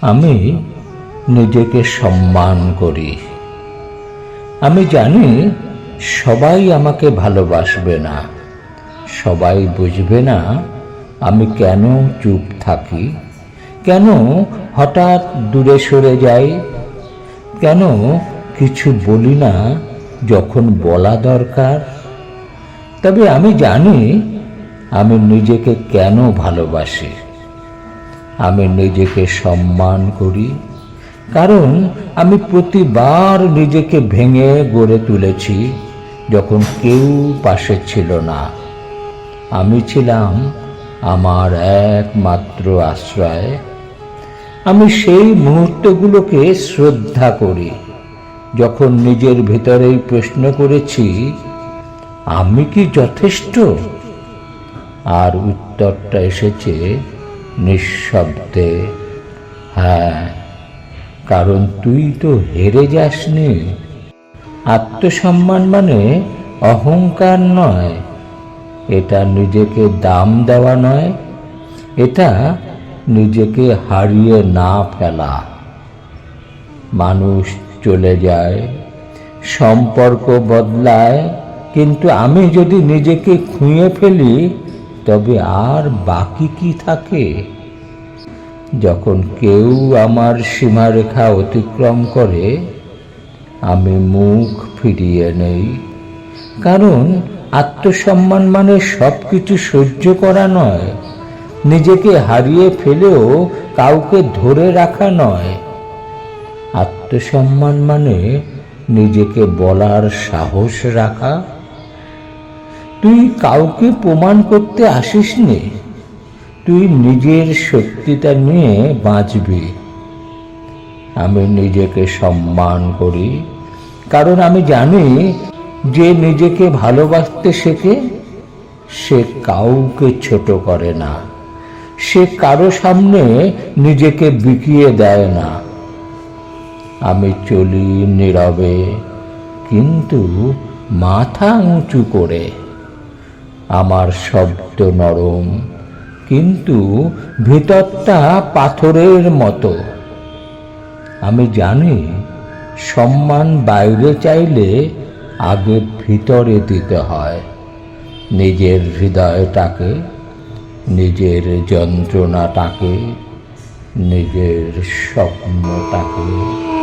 আমি নিজেকে সম্মান করি। আমি জানি সবাই আমাকে ভালোবাসবে না। সবাই বুঝবে না আমি কেন চুপ থাকি। কেন হঠাৎ দূরে সরে যাই। কেন কিছু বলি না যখন বলা দরকার। তবে আমি জানি আমি নিজেকে কেন ভালোবাসি। আমি নিজেকে সম্মান করি। কারণ আমি প্রতিবার নিজেকে ভেঙে গড়ে তুলেছি, যখন কেউ পাশে ছিল না। আমি ছিলাম আমার একমাত্র আশ্রয়। আমি সেই মুহূর্তগুলোকে শ্রদ্ধা করি, যখন নিজের ভিতরেই প্রশ্ন করেছি, আমি কি যথেষ্ট? আর উত্তরটা এসেছে নিঃশব্দে হ্যাঁ কারণ তুই তো হেরে যাসনি। আত্মসম্মান মানে অহংকার নয়। এটা নিজেকে দাম দেওয়া নয়, এটা নিজেকে হারিয়ে না ফেলা। মানুষ চলে যায়, সম্পর্ক বদলায়, কিন্তু আমি যদি নিজেকে খুঁয়ে ফেলি তবে আর বাকি কি থাকে? যখন কেউ আমার সীমারেখা অতিক্রম করে, আমি মুখ ফিরিয়ে নেই। কারণ আত্মসম্মান মানে সব কিছু সহ্য করা নয়। নিজেকে হারিয়ে ফেলেও কাউকে ধরে রাখা নয়। আত্মসম্মান মানে নিজেকে বলার সাহস রাখা। তুই কাউকে প্রমাণ করতে আসিস আসিসনি? তুই নিজের সত্যিটা নিয়ে বাঁচবি। আমি নিজেকে সম্মান করি। কারণ আমি জানি যে নিজেকে ভালোবাসতে শেখে, সে কাউকে ছোট করে না। সে কারও সামনে নিজেকে বিকিয়ে দেয় না। আমি চলি নীরবে, কিন্তু মাথা উঁচু করে। আমার শব্দ নরম। কিন্তু ভিতরটা পাথরের মতো। আমি জানি, সম্মান বাইরে চাইলে আগে ভিতরে দিতে হয়। নিজের হৃদয়টাকে, নিজের যন্ত্রণাটাকে, নিজের স্বপ্নটাকে।